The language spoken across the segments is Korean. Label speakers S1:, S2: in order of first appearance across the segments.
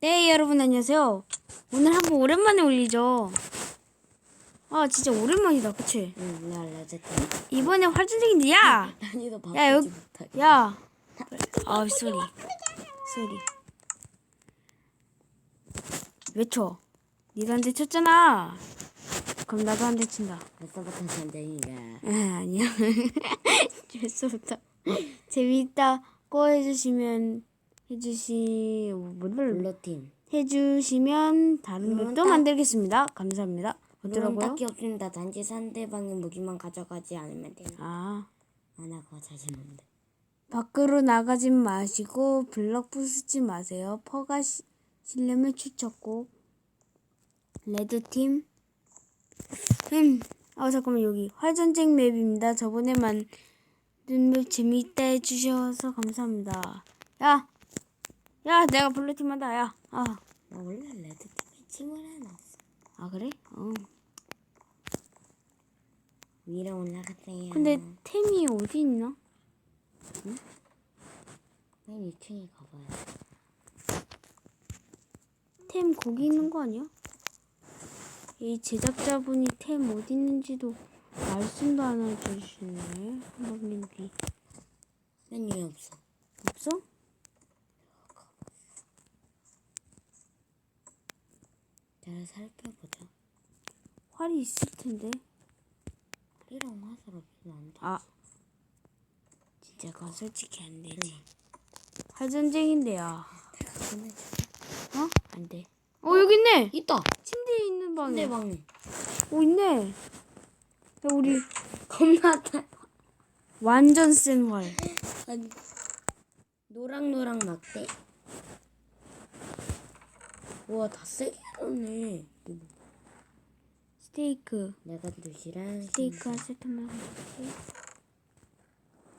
S1: 네, 여러분 안녕하세요. 오늘 한번 오랜만에 올리죠. 아, 진짜 오랜만이다, 그치?
S2: 응.
S1: 이번에 활전쟁인데, 야!
S2: 난이도
S1: 야,
S2: 바꾸지
S1: 여기,
S2: 못하게.
S1: 야! 아, 소리. 소리. 외쳐. 니도 한 대 쳤잖아. 그럼 나도 한 대 친다.
S2: 전쟁이가.
S1: 아, 아니야. 벌써부터. 재미있다고 해주시면, 해주시, 뭐를,
S2: 블루팀.
S1: 해주시면 다른
S2: 그러면
S1: 맵도
S2: 딱-
S1: 만들겠습니다. 감사합니다.
S2: 그럼
S1: 어쩌라고요?
S2: 딱히 없습니다. 단지 상대방의 무기만 가져가지 않으면 돼요.
S1: 아,
S2: 안 하고 자신은 돼.
S1: 밖으로 나가지 마시고 블럭 부수지 마세요. 퍼가 시, 실려면 추천고 레드 팀 음, 아 잠깐만 여기 활전쟁 맵입니다. 저번에 만든 맵 재미있다 해주셔서 감사합니다. 야, 야 내가 블루팀 한다. 야, 아,
S2: 나 원래 레드팀에 팀을 해놨어.
S1: 아 그래? 어.
S2: 위로 올라갔어요.
S1: 근데 템이 어디 있나?
S2: 맨 2층에 가봐요.
S1: 템 거기 있는 거 아니야? 이 제작자분이 템 어디 있는지도 말씀도 안 해주시네. 한번님이
S2: 맨 위에 없어.
S1: 없어?
S2: 잘 살펴보자.
S1: 활이 있을 텐데.
S2: 이런 화살 없으면 안 돼.
S1: 아, 진짜 그건 솔직히 안 되지. 활전쟁인데요. 어? 안 돼. 어 여기 있네.
S2: 있다.
S1: 침대에 있는 방에.
S2: 상대방이.
S1: 오 있네. 야, 우리
S2: 겁나 다.
S1: 완전 센 활.
S2: 아니, 노랑노랑 막대. 우와, 다 세게. 이거.
S1: 스테이크.
S2: 내가 도시락.
S1: 스테이크 한 세트만 해줄게.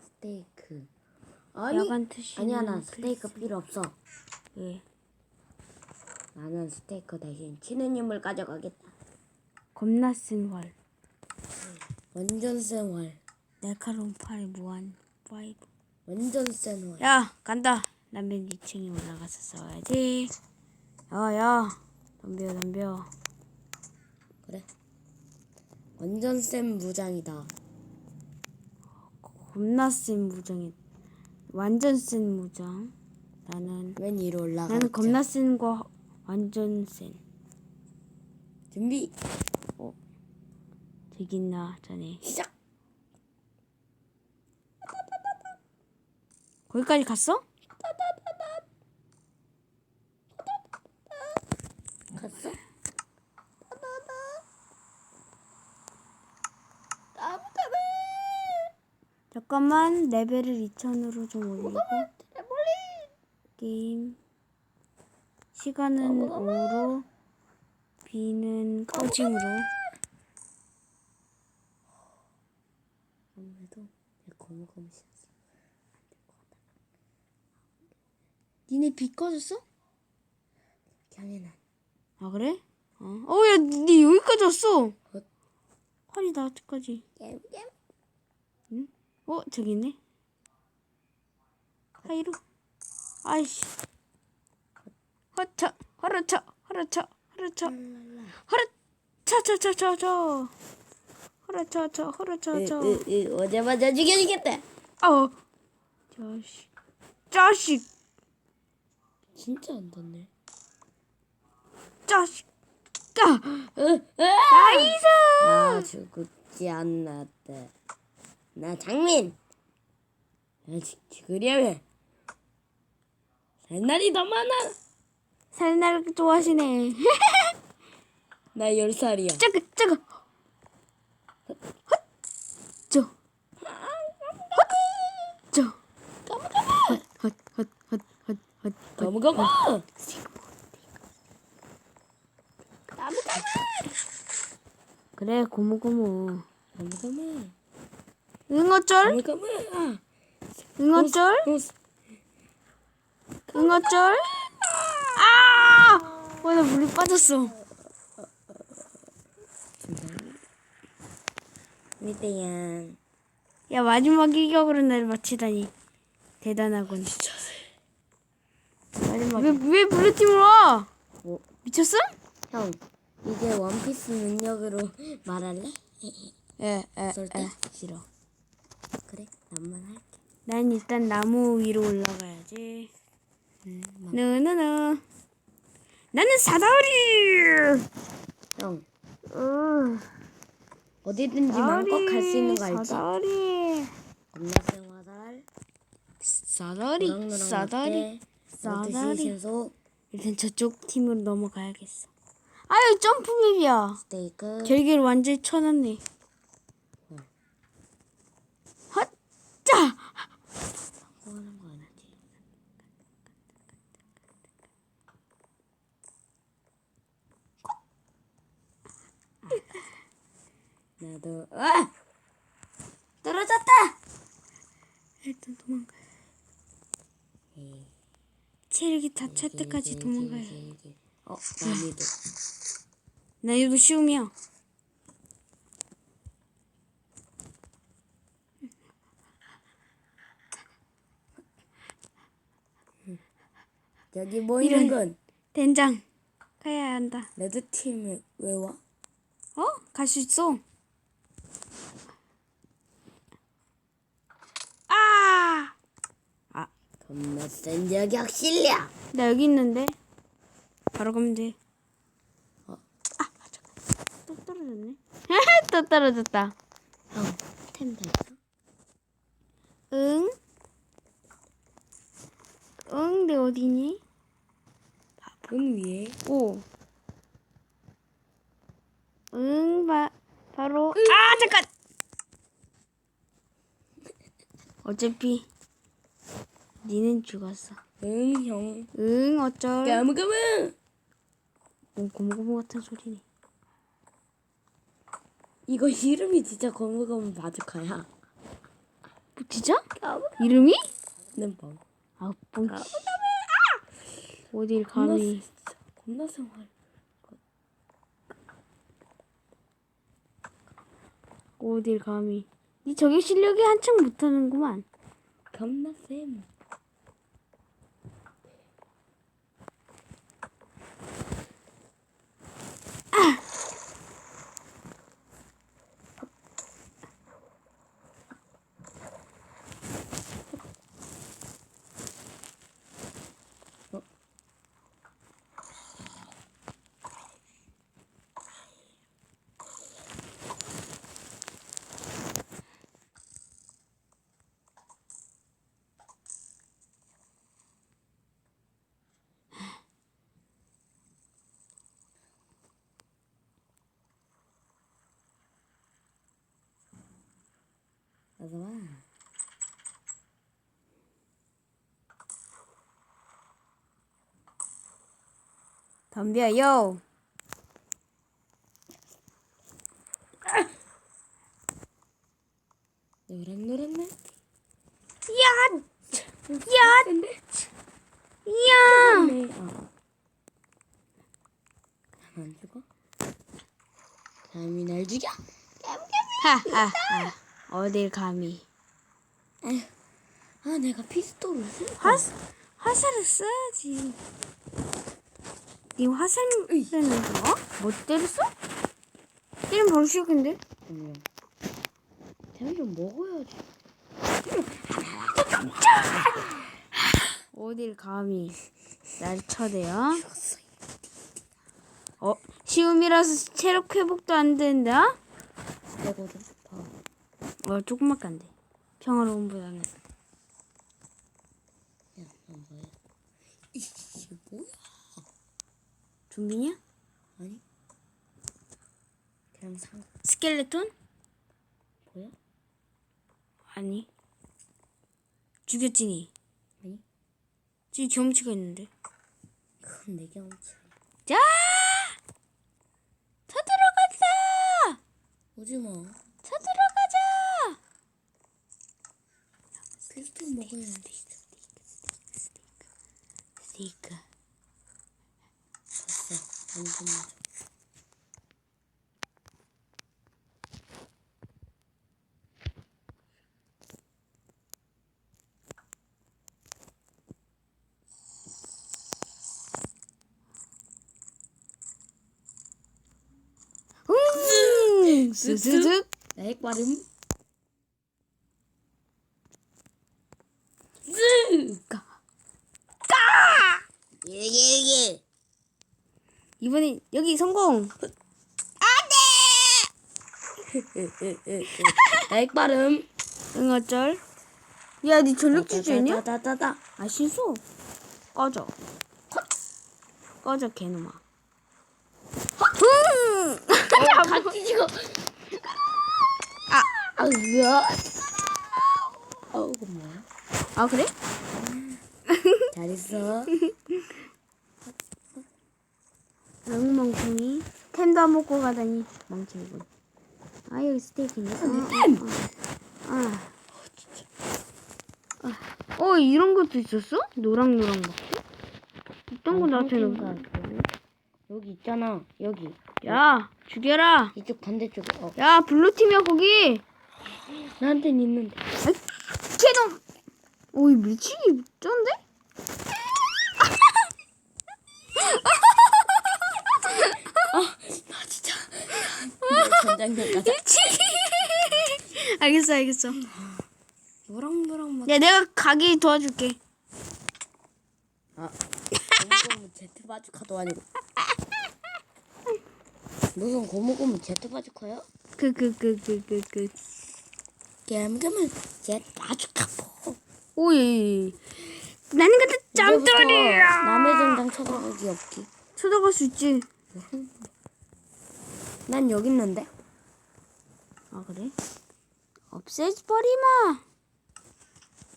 S2: 스테이크. 아니,
S1: 야간 투시.
S2: 아니야, 나 스테이크 필요 없어.
S1: 예.
S2: 나는 스테이크 대신 치느님을 가져가겠다.
S1: 겁나 센 활.
S2: 완전 센 활.
S1: 날카로운 팔에 무한 파이브.
S2: 완전 센 활.
S1: 야 간다. 남편 2층에 올라가서 싸워야지. 야야 덤벼 덤벼.
S2: 그래. 완전 센 무장이다.
S1: 겁나 센 무장이. 완전 센 무장. 나는
S2: 웬 위로 올라가.
S1: 나는 겁나 센 거 완전 센.
S2: 준비.
S1: 저기 있나 자네.
S2: 시작.
S1: 거기까지? 갔어? 잠깐만 레벨을 2000으로 좀 올리고 게임 시간은 5로 비는 꺼짐으로
S2: 아무래도 신었어.
S1: 니네 비 꺼졌어?
S2: 당연한.
S1: 아 그래? 어, 어야 니 여기까지 왔어
S2: 어.
S1: 활이 나한테까지 어 저기 있네. 하이로 아이씨. 허차 허러차 허러차 허러차 허러차차 차 차 차 허러차차 허러차차
S2: 으, 으, 오자마자 죽여주겠다.
S1: 어. 자식. 자식.
S2: 진짜 안 닿네.
S1: 자식 까
S2: 나이스! 나 죽지 않았다. 나 장민! 죽으려면 살날이 더 많아!
S1: 살날 좋아하시네
S2: 나 열 살이야.
S1: 짜그 짜그 헛저 헛저 헛헛헛헛헛헛!
S2: 나무 가무!
S1: 그래 고무고무
S2: 거무!
S1: 응어쩔! 응어쩔 응어쩔 아! 와 나 물에 빠졌어
S2: 밑에야.
S1: 야 마지막 일격으로 날 마치다니 대단하군 마지막 왜, 왜 블루팀으로 와?
S2: 뭐,
S1: 미쳤어?
S2: 형, 이제 원피스 능력으로 말할래?
S1: 예, 예, 예.
S2: 싫어. 그래, 나만 할게.
S1: 난 일단 나무 위로 올라가야지. 느느느. 나는 사다리.
S2: 형,
S1: 으,
S2: 어디든지 마음껏 갈 수 있는 거 알지?
S1: 사다리.
S2: 겁나생 화살,
S1: 사다리. 사다리.
S2: 사다리,
S1: 사다리.
S2: 신소,
S1: 일단 저쪽 팀으로 넘어가야겠어. 아유 점프 맵이야.
S2: 스테이크,
S1: 결계를 완전히 쳐놨네. 헛자.
S2: 성공하는 거 아니지? 나도 아 떨어졌다.
S1: 일단 도망가. 체력이 다 찰 때까지 도망가야. 해.
S2: 어, 난이도.
S1: 나 이거 쉬움이야.
S2: 여기 뭐 있는 건
S1: 된장 가야 한다.
S2: 레드 팀에 왜 와?
S1: 어? 갈 수 있어. 아!
S2: 겁나 센 저격 실력.
S1: 나 여기 있는데. 바로 가면 돼.
S2: 어.
S1: 아, 잠깐. 또 떨어졌네. 또 떨어졌다.
S2: 형, 템 됐어?
S1: 응? 응, 내 어디니?
S2: 본 위에.
S1: 오. 응, 바, 바로. 아, 잠깐! 어차피, 니는 죽었어.
S2: 응, 형.
S1: 응, 어쩔.
S2: 까무까무.
S1: 오, 고무고무 같은 소리네.
S2: 이거 이름이 진짜 거무거무 바주카야.
S1: 뭐, 진짜? 이름이?
S2: 는 뭐?
S1: 아, 뻥치. 어딜 감히.
S2: 진짜 겁나 생활.
S1: 어딜 감히. 니 저게 실력이 한층 못하는구만.
S2: 겁나 쌤. 어서 와.
S1: 덤벼, 요!
S2: 노릇노릇네.
S1: 야! 야! 야!
S2: 안 죽어? 감히 날 죽여?
S1: 하하하. 어딜 감히.
S2: 아, 내가 피스톨을 쓸
S1: 화, 화살을 써야지. 니 화살은 거? 뭐 때렸어? 때리면 바로 시작인데?
S2: 어머. 템좀 먹어야지.
S1: 어딜 감히 날 쳐대요? 어, 시움이라서 체력 회복도 안 된다?
S2: 되거든. 봐.
S1: 어, 조금밖에 안 돼. 평화로운 보다는.
S2: 야, 넌 뭐야? 이게 뭐야?
S1: 좀비냐?
S2: 아니. 그냥 상
S1: 스켈레톤?
S2: 보여?
S1: 아니. 죽였지, 니.
S2: 아니.
S1: 지금 경치가 있는데.
S2: 그건 내 경치.
S1: 자! 쳐들어간다!
S2: 오지 마.
S1: 쳐들어 Kızdım da
S2: hemen değiştim. Sika. Sasa. Anlamadım. Zıp zıp.
S1: Ek varım. 이번엔 여기 성공.
S2: 나 핵발음.
S1: 응 어쩔. 야, 니 전력 질주했냐?
S2: 따따따따.
S1: 아 실수. 꺼져. 꺼져 개놈아. 흥!
S2: 같이 지고. 아, 아, 으아. 어우, 뭐야?
S1: 아 그래?
S2: 잘했어.
S1: 응 멍청이. 템도 안 먹고 가다니 멍청이군. 아 여기 스테이크네. 어, 어, 어. 아. 아. 어 이런 것도 있었어? 노랑노랑 막. 있던 거 나한테는. 없는데.
S2: 여기 있잖아. 여기.
S1: 야 죽여라.
S2: 이쪽 반대쪽에. 어,
S1: 야 블루팀이야 거기.
S2: 나한텐 있는데.
S1: 개놈. 오이 밀치기 쩐데?
S2: 나 진짜. 전장면 가자.
S1: 알겠어 알겠어.
S2: 노랑노랑 막.
S1: 야 내가 가기 도와줄게.
S2: 아, 고무고무 제트 바주카도 아니고. 무슨 고무고무 제트 바주카야?
S1: 그그 그 그 그 그.
S2: 게임은 제트 바주카 포.
S1: 오이. 나는 같은 짬돌이야.
S2: 남의 전장 쳐들어가기 없기.
S1: 쳐다볼 수 있지.
S2: 난 여기 있는데.
S1: 아 그래? 없애버리마.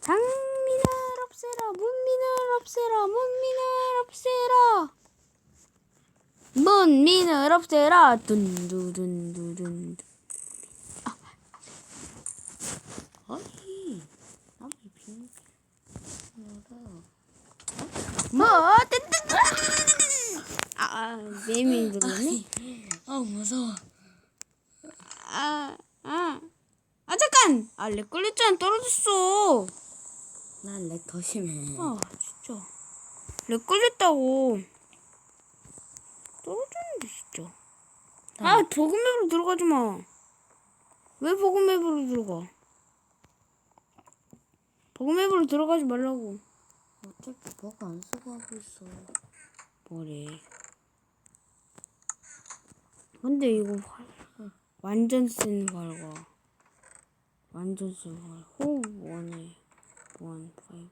S1: 장민을 없애라. 문민을 없애라. 문민을 없애라. 문민을 없애라. 둔두둔두둔.
S2: 아니, 남의 빈.
S1: 뭐? 뜬뜬뜬. 아, 아, 매미 들었네.
S2: 아 무서워.
S1: 아, 아. 아. 아, 렉 걸렸잖아. 떨어졌어.
S2: 난 렉 더 심해.
S1: 아 진짜 렉 걸렸다고 떨어졌는데 진짜 아 버그맵으로 들어가지 마 왜 버그맵으로 들어가 버그맵으로 들어가지 말라고
S2: 어차피 버그 안 쓰고 하고 있어.
S1: 뭐래 근데 이거 활- 완전 쓴 활과 완전 쓴 활. 호흡 원에 원 파이브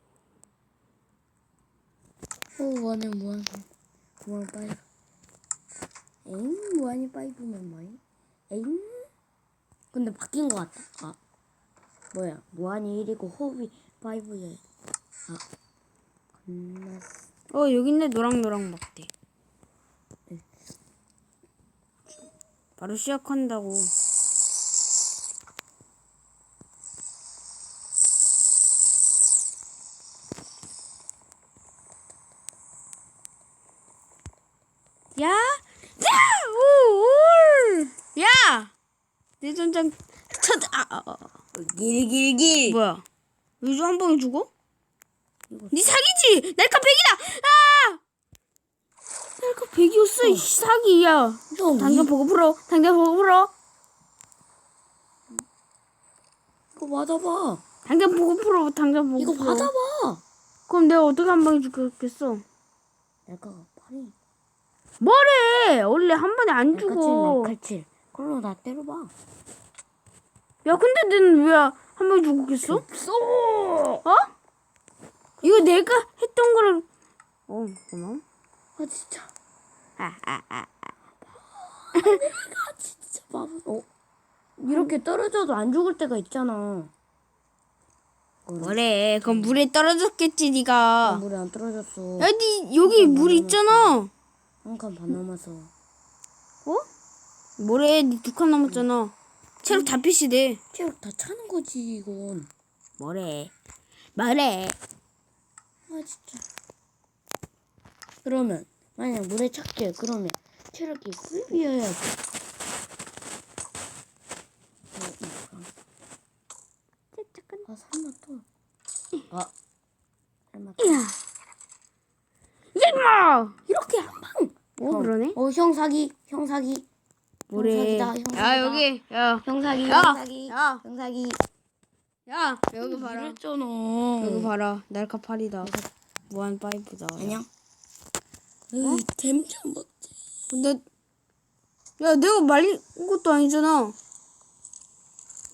S2: 오 원에 무한 무한 파이브. 에잉 무한이 파이브면 뭐이? 에잉? 근데 바뀐 것 같다. 아 뭐야 무한이 1이고 호흡이 5에 아 끝났어.
S1: 어 여기 있네 노랑노랑 막대 바로 시작한다고 야! 야! 오! 올! 야! 내 전장 첫 아, 아, 아.
S2: 길길길.
S1: 뭐야? 요즘 한 방에 죽어? 네 사기지! 날카 100이다! 아! 날카 100이었어, 이 사기야.
S2: 형
S1: 당장 보고 풀어. 당장 보고 풀어.
S2: 이거 맞아봐.
S1: 당장 보고 풀어. 당장 보고
S2: 이거
S1: 풀어.
S2: 맞아봐.
S1: 그럼 내가 어떻게 한 방에 죽였겠어?
S2: 내가 팔이
S1: 뭐래! 원래 한 번에 안 죽어.
S2: 날카칠. 그걸로 나 때려봐.
S1: 야, 근데 너는 왜한 방에 죽었겠어?
S2: 쏘.
S1: 어? 이거 내가 했던 거를. 어, 고마워.
S2: 아 진짜.
S1: 아, 아, 아.
S2: 아 진짜 바보. 어? 이렇게 떨어져도 안 죽을 때가 있잖아.
S1: 뭐래? 그건 물에 떨어졌겠지, 니가.
S2: 물에 안 떨어졌어.
S1: 야, 니 여기 물 있잖아.
S2: 한 칸 반 남았어.
S1: 어? 뭐래? 니 두 칸 남았잖아. 체력 다 피시대.
S2: 체력 다 차는 거지 이건.
S1: 뭐래? 뭐래?
S2: 아 진짜. 그러면 만약 물에 착해 그러면 체력이 꿀비어야지. 아 설마 또. 아 설마 또.
S1: 이야. 이마!
S2: 이렇게 한 방.
S1: 어, 그러네.
S2: 어, 형 사기, 형 사기.
S1: 뭐래?
S2: 형사기다,
S1: 야
S2: 형사기다.
S1: 여기 야.
S2: 형사기,
S1: 야!
S2: 형사기,
S1: 야!
S2: 형사기.
S1: 야 여기 봐라.
S2: 이랬잖아.
S1: 여기 봐라. 날카 팔이다. 무한 파이프다.
S2: 안녕. 템좀 먹지.
S1: 근데 야 내가 말린 것도 아니잖아.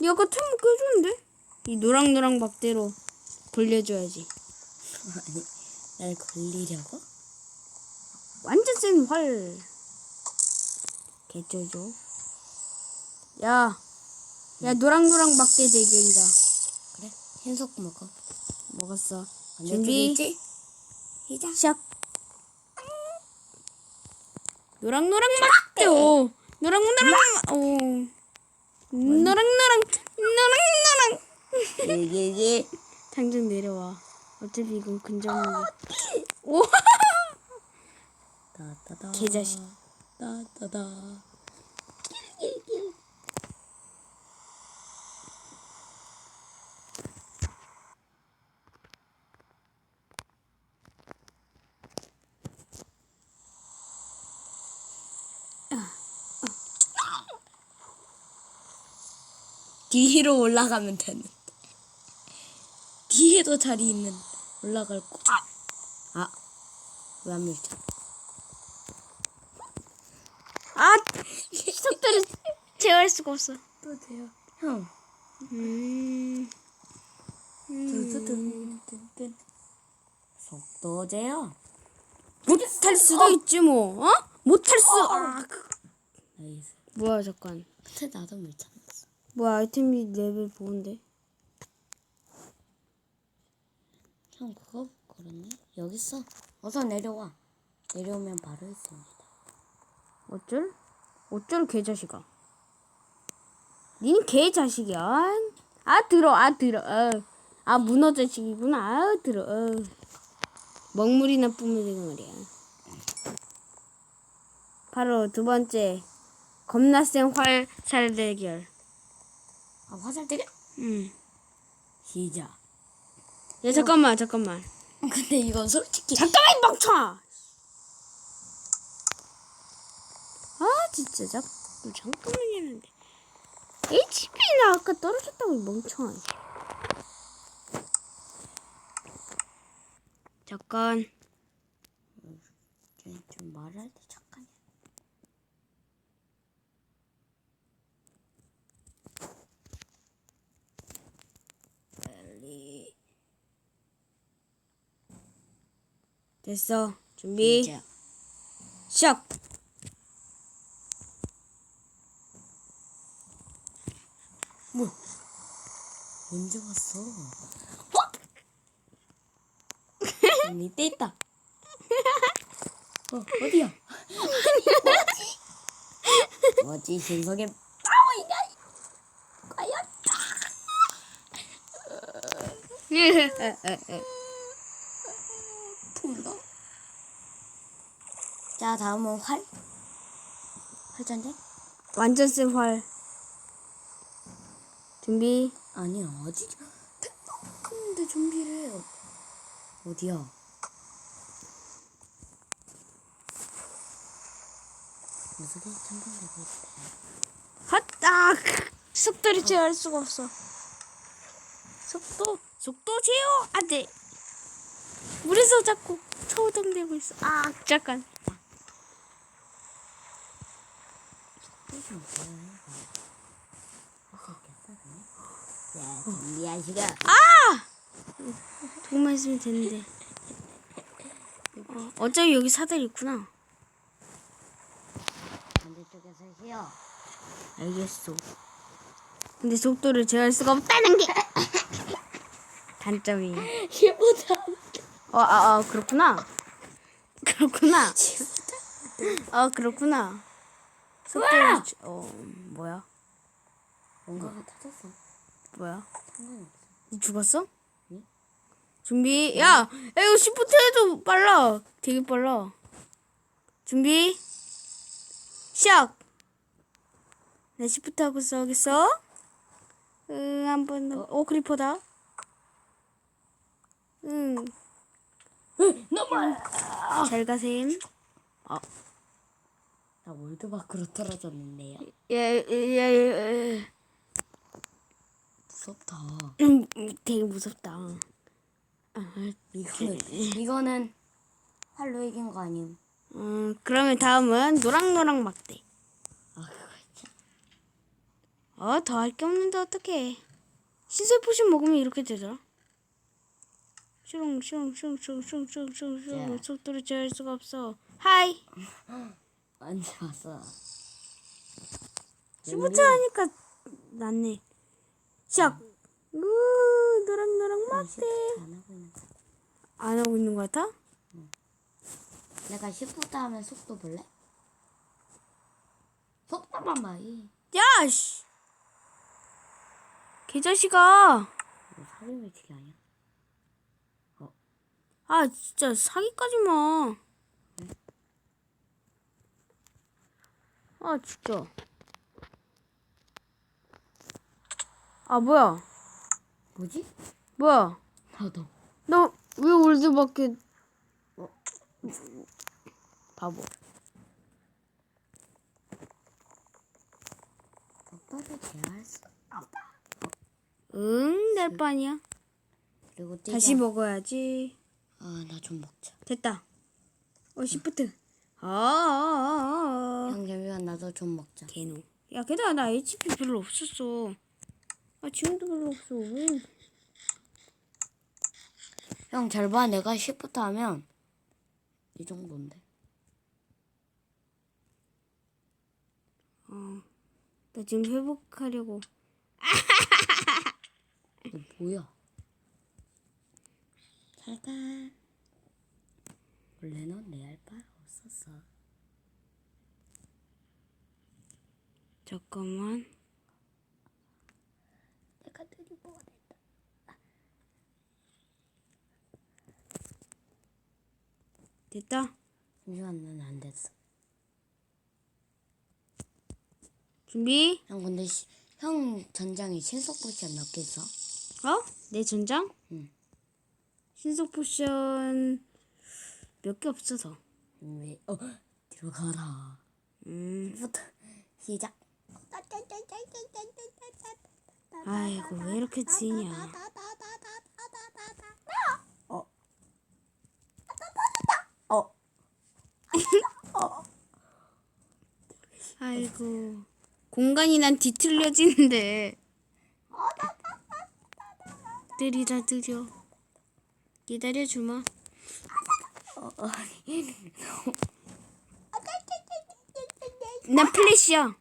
S1: 니 아까 템 해줬는데? 이 노랑노랑 박대로 돌려줘야지.
S2: 아니, 날 걸리려고?
S1: 완전 센 활. 개쩌죠. 야, 야 노랑노랑 박대 대결이다.
S2: 그래, 현석 먹어.
S1: 먹었어.
S2: 준비. 시작.
S1: 시작. 노랑노랑 박대. 오, 노랑노랑. 오, 노랑노랑 노랑노랑.
S2: 예예예.
S1: 당장 내려와. 어차피 이건 근접무기. 오,
S2: 따따다.
S1: 개자식.
S2: 따따다. 뒤로 올라가면 되는데. 뒤에도 자리 있는 올라갈 거. 아, 왜 안 밀죠?
S1: 아, 속도를 제어할 수가 없어.
S2: 또 돼요. 형.
S1: 음,
S2: 뚜뚜뚜뚜뚜. 속도 제요.
S1: 못할 수도 있지 뭐. 어? 못할 수. 아,
S2: 나이스.
S1: 뭐야 잠깐.
S2: 근데 나도 밀쳤어.
S1: 뭐야 아이템이 레벨 보는데.
S2: 형 그거 걸었네? 여기 있어. 어서 내려와. 내려오면 바로 있습니다.
S1: 어쩔? 어쩔 개자식아. 니는 개자식이야. 아 들어 아 들어. 어. 아 문어 자식이구나. 아 들어. 어. 먹물이나 뿜으리고 말이야. 바로 두 번째 겁나 센 활살 대결.
S2: 아 화살 되게
S1: 응.
S2: 시작.
S1: 야 잠깐만 잠깐만.
S2: 근데 이건 솔직히
S1: 잠깐만 이 멍청아. 아 진짜 자꾸 잠깐만 이러는데. HP나 아까 떨어졌다고 이 멍청아. 잠깐.
S2: 좀, 좀 말할 때 잠깐. 빨리
S1: 됐어. 준비.
S2: 시작.
S1: 시작.
S2: 뭐? 언제 왔어? 어? 밑에 있다. 어 어디야? 뭐지? 뭐지 신속의 파워이가 과연? 통과. 자 다음은 활. 활전쟁?
S1: 완전 센 활. 준비.
S2: 아니 어디? 준비를 해요. 어디야? 무슨 참고되고 있대.
S1: 핫딱 속도를 제어할 수가 없어. 속도 속도 제어 안돼. 물에서 자꾸 초동되고 있어. 아 잠깐.
S2: 야, 준비하시고.
S1: 돈만 있으면 되는데. 어, 어차피 여기 사다리 있구나.
S2: 반대쪽에서 쉬어.
S1: 알겠어. 근데 속도를 제어할 수가 없다는 게 단점이.
S2: 힘보다
S1: 어, 아, 아, 그렇구나. 그렇구나. 어, 그렇구나. 속도를, 제- 어, 뭐야?
S2: 뭔가가 터졌어.
S1: 뭐야?
S2: 상관없어.
S1: 니 죽었어?
S2: 응.
S1: 준비. 야, 야, 이거 시프트 해도 빨라. 되게 빨라. 준비. 시작. 내 시프트 하고 써겠어? 응, 한 번 더. 오, 크리퍼다. 응,
S2: 넘어.
S1: 잘 가셈. 어.
S2: 나 월드 밖으로 떨어졌는데요.
S1: 예 예 예
S2: 무섭다.
S1: 음, 되게 무섭다. 아,
S2: 이거는 이거는 팔로 이긴 거 아님?
S1: 음 그러면 다음은 노랑노랑 막대.
S2: 아 그거 있죠.
S1: 어더 할 게 없는데 어떡해. 신설 포션 먹으면 이렇게 되더라.
S2: 자.
S1: 속도를 제어할 수가 없어. 하이.
S2: 언제 왔어?
S1: 15초 하니까 낫네. 시작.
S2: 안 하고 있는 거.
S1: 안 하고 있는 것 같아?
S2: 내가 10부터 하면 속도 볼래? 속도만 봐. 이.
S1: 야 씨. 개자식아.
S2: 이거 사료밀치기 아니야?
S1: 아 진짜 사기까지 마. 아 진짜. 아 뭐야?
S2: 뭐지?
S1: 뭐야?
S2: 나도.
S1: 너왜 올드밖에? 바보.
S2: 속도를 제어할 수 없다.
S1: 응, 낼 바니야.
S2: 그리고 뛰자.
S1: 다시 먹어야지.
S2: 아, 나 좀 먹자.
S1: 됐다. 어, 시프트. 아, 아, 아, 아.
S2: 형 잠시만 나도 좀 먹자.
S1: 개노. 야, 게다가 나 HP 별로 없었어. 아, 지금도 별로 없어. 왜?
S2: 형 잘 봐. 내가 10부터 하면 이 정도인데.
S1: 나 지금 회복하려고.
S2: 너 뭐야? 잘가. 원래는 내할 바가 없었어.
S1: 잠깐만.
S2: 느리 뭐가 됐다.
S1: 됐다.
S2: 잠시만 난안 됐어.
S1: 준비.
S2: 형 근데 시, 형 전장에 신속 포션 몇 개 있어?
S1: 어? 내 전장?
S2: 응.
S1: 신속 포션 몇 개 없어서.
S2: 왜? 어 들어가라.
S1: 음.
S2: 부터 시작.
S1: 아이고 왜 이렇게 지냐.
S2: 어. 어.
S1: 아이고 공간이 난 뒤틀려지는데. 느리다 느려. 기다려 주마. 난 플래시야.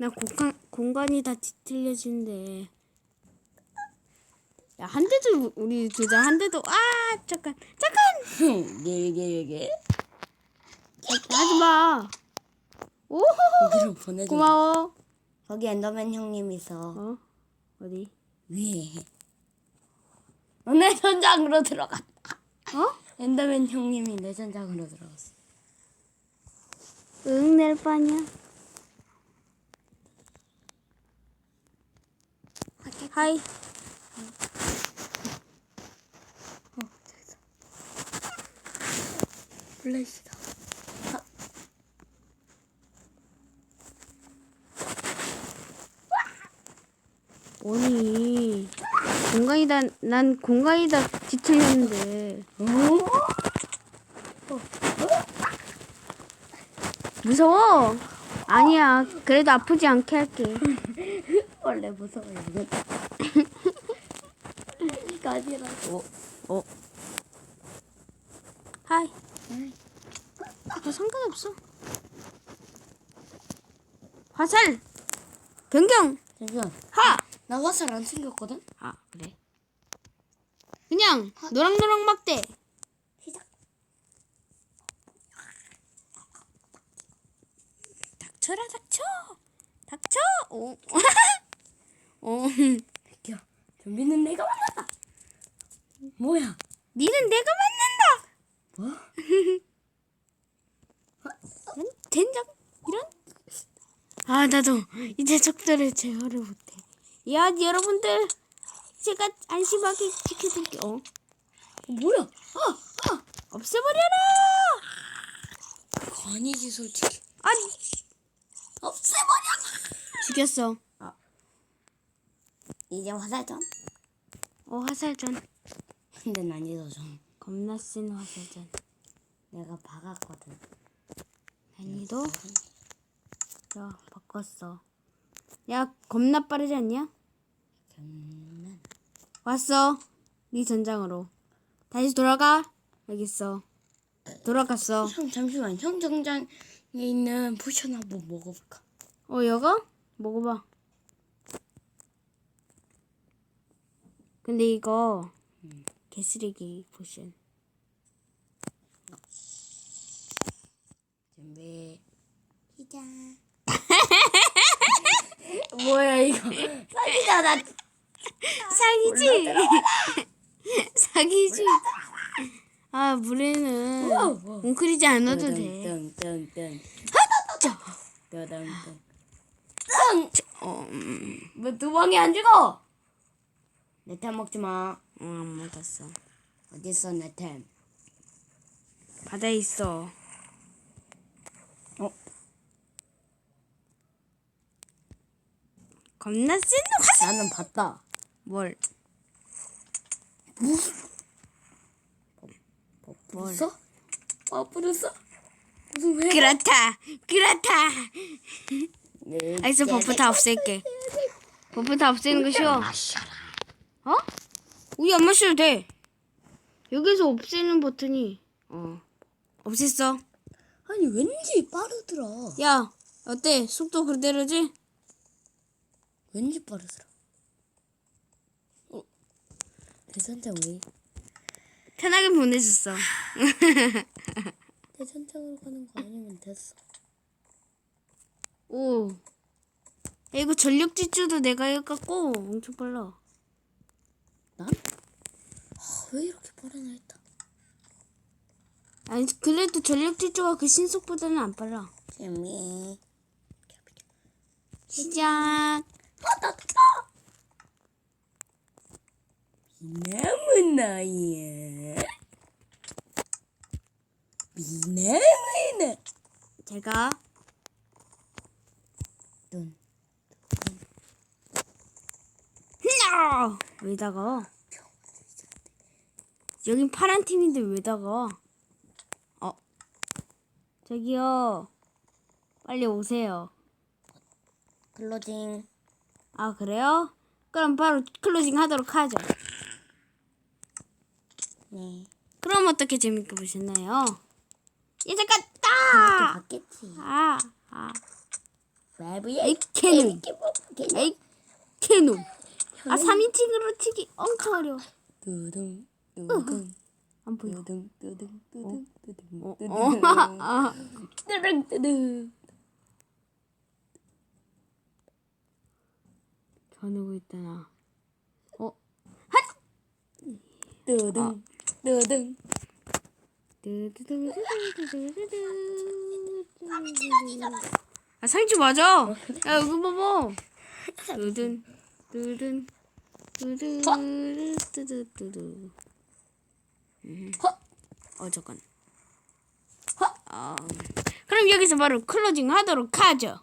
S1: 나 공간 공간이 다 뒤틀려지는데. 야한 대도 우리 둘다 한 대도 아 잠깐 잠깐
S2: 길길게.
S1: 하지 마. 오
S2: 거기로 보내줘.
S1: 고마워.
S2: 거기 엔더맨 형님 있어.
S1: 어 어디?
S2: 위에. 내 전장으로 들어갔다.
S1: 어?
S2: 엔더맨 형님이 내 전장으로 들어갔어.
S1: 응, 낼 바냐? 하이.
S2: 플래시다.
S1: 아니, 공간이다, 난 공간이다 뒤틀렸는데. 무서워? 아니야, 그래도 아프지 않게 할게.
S2: 원래 무서워요. 이건. 플래시가 아니라고.
S1: 어? 하이. 아, 상관없어. 화살! 변경!
S2: 잠시만.
S1: 하!
S2: 나 화살 안 챙겼거든?
S1: 아, 그래? 그냥, 노랑노랑 막대!
S2: 시작.
S1: 닥쳐라, 닥쳐! 닥쳐! 오. 어,
S2: 야, 좀비는 내가 만났다. 뭐야?
S1: 니는 내가 맞는다!
S2: 뭐?
S1: 난 된장, 이런? 아, 나도 이제 속도를 제어를 못해. 야, 여러분들, 제가 안심하게 지켜줄게요. 어?
S2: 어, 뭐야? 아, 아,
S1: 없애버려라!
S2: 아니지 솔직히.
S1: 아니,
S2: 없애버려.
S1: 죽였어.
S2: 이제 화살전.
S1: 어, 화살전.
S2: 근데 난이도 좀
S1: 겁나 센 화살전.
S2: 내가 박았거든.
S1: 난이도? 야, 바꿨어. 야, 겁나 빠르지 않냐?
S2: 장난.
S1: 왔어. 네 전장으로. 다시 돌아가. 알겠어. 돌아갔어.
S2: 형 잠시만. 형 정장에 있는 포션 한번 먹어볼까?
S1: 어, 여가? 먹어봐. 근데 이거 개쓰레기 포션.
S2: 준비. 시작. 뭐야 이거? 사기잖아.
S1: 사기지? 사기지? 아, 물에는. 웅크리지 않아도 돼.
S2: 뜬뜬뜬.
S1: 자,
S2: 뜬뜬.
S1: 어, 음,
S2: 뭐두 방에 안 죽어? 내 템 먹지 마.
S1: 어, 안 먹었어.
S2: 어딨어 내 템?
S1: 바다에 있어.
S2: 어?
S1: 겁나 센 화살.
S2: 나는 봤다.
S1: 뭘?
S2: 벌써? 아 뿌렸어? 무슨 왜?
S1: 그렇다. 그렇다.
S2: 네,
S1: 알겠어, 버프 다 없앨게. 버프 다 없애는 거 쉬워. 어? 우리 안 마셔도 돼. 여기서 없애는 버튼이, 어. 없앴어.
S2: 아니 왠지 빠르더라.
S1: 야, 어때? 속도 그대로지?
S2: 왠지 빠르더라. 어? 대전장 왜?
S1: 편하게 보내줬어.
S2: 대전장으로 가는 거 아니면 됐어.
S1: 오. 야, 이거 전력 질주도 내가 해갖고 엄청 빨라.
S2: 난? 아, 왜 이렇게 빠르나 했다.
S1: 아니, 그래도 전력 질주가 그 신속보다는 안 빨라.
S2: 재미.
S1: 시작.
S2: 미남은 나이에 미남은 나.
S1: 제가
S2: 눈.
S1: 야! 왜다가? 여긴 파란 팀인데 왜다가? 어. 저기요. 빨리 오세요.
S2: 클로징.
S1: 아, 그래요? 그럼 바로 클로징 하도록 하죠.
S2: 네.
S1: 그럼 어떻게 재밌게 보셨나요? 이제
S2: 그것도
S1: 갔다!
S2: 봤겠지.
S1: 아, 아.
S2: 말부야.
S1: 에이, 캐논.
S2: 재밌게 보겠네.
S1: 에이, 캐논. 아, 3인칭으로 치기 엄청 어려워.
S2: 두둥 두둥
S1: 안 보여.
S2: 두둥 두둥 두둥 두둥
S1: 어,
S2: 두둥
S1: 어, 아,
S2: 두둥 두둥.
S1: 겨누고 있다나. 어,
S2: 두둥 두둥.
S1: 아 상주 맞아. 야 이거 봐봐. 뜨든 뜨든 뜨든 뜨드 뜨드. 어 잠깐. 아, 그럼 여기서 바로 클로징 하도록 하죠.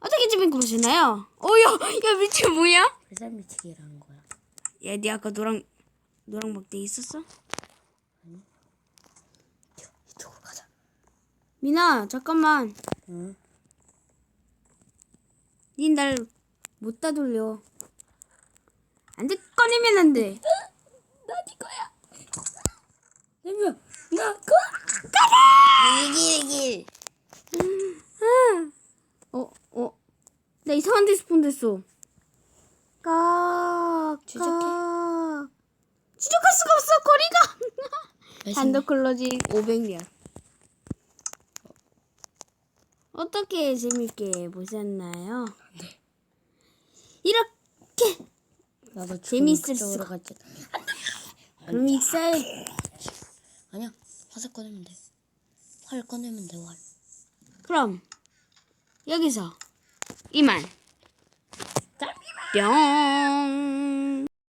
S1: 어떻게 재밌게 보시나요? 어야 야 미친 뭐야?
S2: 회사 미치기라는 거야.
S1: 야, 니 아까 노랑 노랑 막대 있었어?
S2: 이쪽으로 가자.
S1: 미나, 잠깐만.
S2: 응.
S1: 니날못 따돌려. 안 돼, 꺼내면 안 돼.
S2: 나네 거야. 내면 나 거. 가자. 이길 이길.
S1: 어, 어. 나 이상한 데 스폰 됐어. 까,
S2: 추적해.
S1: 까. 추적할 수가 없어, 거리가. 단독 클로징 500년. 어떻게 재밌게 보셨나요?
S2: 네.
S1: 이렇게
S2: 나도
S1: 재밌을
S2: 그쪽으로
S1: 수가.
S2: 갈게.
S1: 그럼 익사해.
S2: 아니야. 화살 꺼내면 돼. 활 꺼내면 돼 활.
S1: 그럼 여기서 이만 뿅